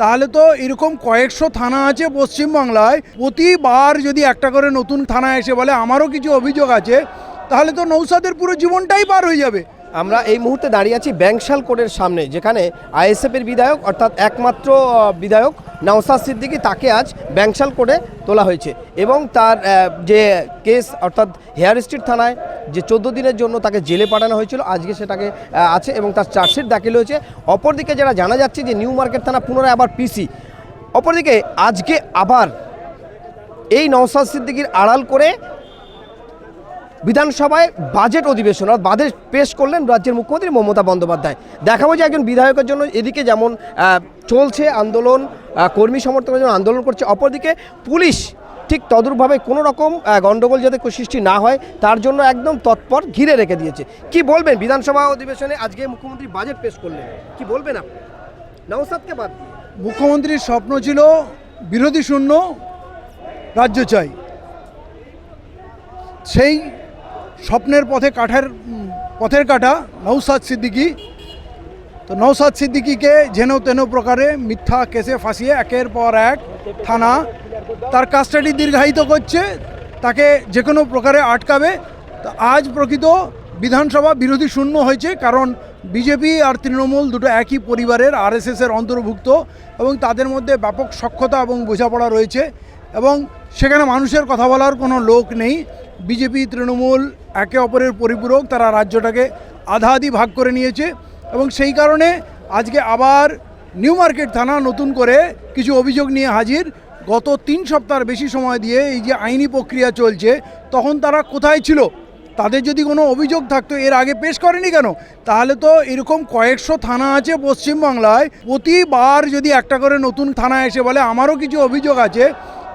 তাহলে তো এরকম কয়েকশো থানা আছে পশ্চিমবাংলায়। প্রতিবার যদি একটা করে নতুন থানা এসে বলে, আমারও কিছু অভিযোগ আছে, তাহলে তো নৌসাদের পুরো জীবনটাই পার হয়ে যাবে। আমরা এই মুহূর্তে দাঁড়িয়ে আছি ব্যাংশাল কোর্টের সামনে, যেখানে আইএসএফের বিধায়ক, অর্থাৎ একমাত্র বিধায়ক নওসাদ সিদ্দিকি, তাকে আজ ব্যাংশাল কোর্টে তোলা হয়েছে। এবং তার যে কেস, অর্থাৎ হেয়ার স্ট্রিট থানায় যে চোদ্দ দিনের জন্য তাকে জেলে পাঠানো হয়েছিল, আজকে সেটাকে আছে এবং তার চার্জশিট দাখিল হয়েছে। অপরদিকে যারা জানা যাচ্ছে যে নিউ মার্কেট থানা পুনরায় আবার পিসি অপরদিকে আজকে আবার এই নওসাদ সিদ্দিকির আড়াল করে বিধানসভায় বাজেট অধিবেশন, অর্থাৎ বাজেট পেশ করলেন রাজ্যের মুখ্যমন্ত্রী মমতা বন্দ্যোপাধ্যায়। দেখাবো যে একজন বিধায়কের জন্য এদিকে যেমন চলছে আন্দোলন কর্মী সমর্থকের জন্য আন্দোলন করছে, অপরদিকে পুলিশ ঠিক তদরূপভাবে কোনো রকম গণ্ডগোল যাতে সৃষ্টি না হয়, তার জন্য একদম তৎপর ঘিরে রেখে দিয়েছে। কি বলবেন বিধানসভা অধিবেশনে আজকে মুখ্যমন্ত্রী বাজেট পেশ করলেন? কি বলবেন আপনি? নওসাদকে বাদ মুখ্যমন্ত্রীর স্বপ্ন ছিল বিরোধী শূন্য, রাজ্য চাই। সেই স্বপ্নের পথে কাঠার পথের কাটা নৌসাদ সিদ্দিকী তো নৌসাদ সিদ্দিকীকে যেন তেন প্রকারে মিথ্যা কেসে ফাঁসিয়ে একের পর এক থানা তার কাস্টাডি দীর্ঘায়িত করছে, তাকে যে কোনো প্রকারে আটকাবে। তো আজ প্রকৃত বিধানসভা বিরোধী শূন্য হয়েছে, কারণ বিজেপি আর তৃণমূল দুটো একই পরিবারের আরএসএসের অন্তর্ভুক্ত এবং তাদের মধ্যে ব্যাপক সক্ষতা এবং বোঝাপড়া রয়েছে এবং সেখানে মানুষের কথা বলার কোনো লোক নেই। বিজেপি, তৃণমূল, একে অপরের পরিপূরক, তারা রাজ্যটাকে আধা আধি ভাগ করে নিয়েছে। এবং সেই কারণে আজকে আবার নিউ মার্কেট থানা নতুন করে কিছু অভিযোগ নিয়ে হাজির। গত তিন সপ্তাহের বেশি সময় দিয়ে এই যে আইনি প্রক্রিয়া চলছে, তখন তারা কোথায় ছিল? তাদের যদি কোনো অভিযোগ থাকতো, এর আগে পেশ করেনি কেন? তাহলে তো এরকম কয়েকশো থানা আছে পশ্চিমবাংলায়, প্রতিবার যদি একটা করে নতুন থানা এসে বলে, আমারও কিছু অভিযোগ আছে,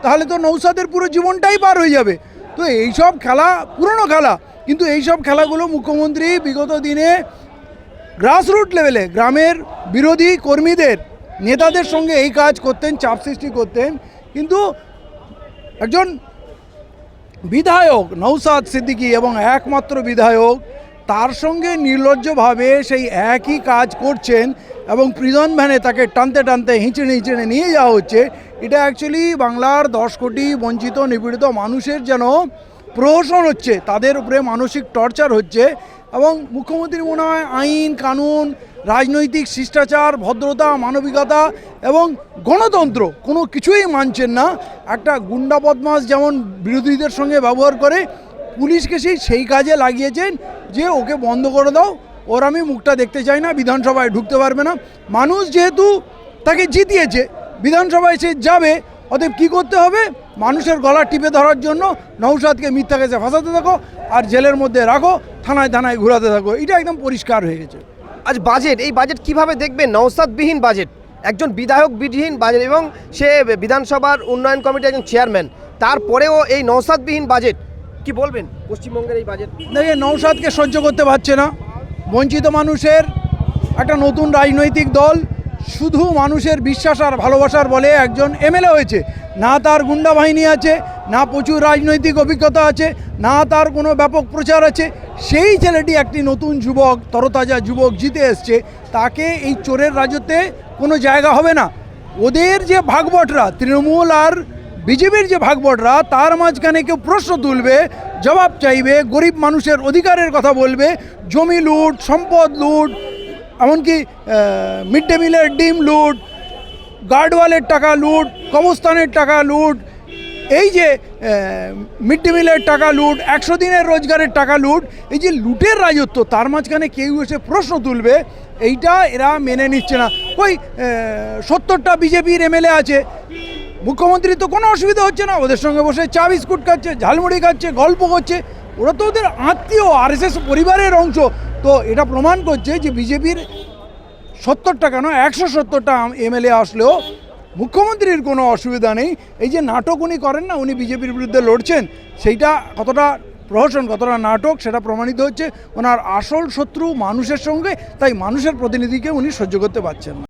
তাহলে তো নৌসাদের পুরো জীবনটাই পার হয়ে যাবে। তো এইসব খেলা, পুরনো খেলা, কিন্তু এইসব খেলাগুলো মুখ্যমন্ত্রী বিগত দিনে গ্রাসরুট লেভেলে গ্রামের বিরোধী কর্মীদের, নেতাদের সঙ্গে এই কাজ করতেন, চাপ সৃষ্টি করতেন। কিন্তু একজন বিধায়ক নৌসাদ সিদ্দিকী এবং একমাত্র বিধায়ক, তার সঙ্গে নির্লজ্জভাবে সেই একই কাজ করছেন এবং প্রিজন ভ্যানে তাকে টানতে টানতে হিঁচড়ে হিঁচড়ে নিয়ে যাওয়া হচ্ছে। এটা অ্যাকচুয়ালি বাংলার দশ কোটি বঞ্চিত, নিপীড়িত মানুষের যেন প্রহসন হচ্ছে, তাদের উপরে মানসিক টর্চার হচ্ছে। এবং মুখ্যমন্ত্রী মনে হয় আইন, কানুন, রাজনৈতিক শিষ্টাচার, ভদ্রতা, মানবিকতা এবং গণতন্ত্র কোনো কিছুই মানছেন না। একটা গুন্ডা বদমাস যেমন বিরোধীদের সঙ্গে ব্যবহার করে, পুলিশকে সেই সেই কাজে লাগিয়েছেন যে ওকে বন্ধ করে দাও, ওর আমি মুখটা দেখতে চাই না, বিধানসভায় ঢুকতে পারবে না। মানুষ যেহেতু তাকে জিতিয়েছে, বিধানসভায় সে যাবে, অতএব কী করতে হবে? মানুষের গলা টিপে ধরার জন্য নৌসাদকে মিথ্যা কেসে ফাঁসাতে থাকো আর জেলের মধ্যে রাখো থানায় থানায় ঘোরাতে থাকো। এটা একদম পরিষ্কার হয়ে গেছে। আজ বাজেট এই বাজেট কীভাবে দেখবেন? নওসাদবিহীন বাজেট। একজন বিধায়ক বিধীন বাজেট এবং সে বিধানসভার উন্নয়ন কমিটির একজন চেয়ারম্যান। তারপরেও এই নওসাদবিহীন বাজেট কি বলবেন? পশ্চিমবঙ্গের এই বাজেট। দেখে নৌসাদকে সহ্য করতে পারছে না। বঞ্চিত মানুষের একটা নতুন রাজনৈতিক দল শুধু মানুষের বিশ্বাস আর ভালোবাসার বলে একজন এমএলএ হয়েছে। না তার গুন্ডা বাহিনী আছে, না প্রচুর রাজনৈতিক অভিজ্ঞতা আছে, না তার কোনো ব্যাপক প্রচার আছে। সেই ছেলেটি একটি নতুন যুবক, তরতাজা যুবক জিতে এসছে। তাকে এই চোরের রাজত্বে কোনো জায়গা হবে না। ওদের যে ভাগবটরা, তৃণমূল আর বিজেপির যে ভাগবটরা, তার মাঝখানে কেউ প্রশ্ন তুলবে, জবাব চাইবে, গরিব মানুষের অধিকারের কথা বলবে, জমি লুট, সম্পদ লুট এমনকি মিড ডে মিলের ডিম লুট গার্ডওয়ালের টাকা লুট কবস্থানের টাকা লুট, এই যে মিড ডে মিলের টাকা লুট, একশো দিনের রোজগারের টাকা লুট, এই যে লুটের রাজত্ব, তার মাঝখানে কেউ এসে প্রশ্ন তুলবে, এইটা এরা মেনে নিচ্ছে না। ওই সত্তরটা বিজেপির এমএলএ আছে, মুখ্যমন্ত্রী তো কোনো অসুবিধা হচ্ছে না, ওদের সঙ্গে বসে চা বিস্কুট খাচ্ছে, ঝালমুড়ি খাচ্ছে, গল্প করছে, ওরা তো ওদের আত্মীয় আরএসএস পরিবারের অংশ তো এটা প্রমাণ করছে যে বিজেপির সত্তরটা কেন, একশো সত্তরটা এমএলএ আসলেও মুখ্যমন্ত্রীর কোনো অসুবিধা নেই। এই যে নাটক উনি করেন না, উনি বিজেপির বিরুদ্ধে লড়ছেন, সেইটা কতটা প্রহসন, কতটা নাটক সেটা প্রমাণিত হচ্ছে। ওনার আসল শত্রু মানুষের সঙ্গে, তাই মানুষের প্রতিনিধিকে উনি সহ্য করতে পারছেন না।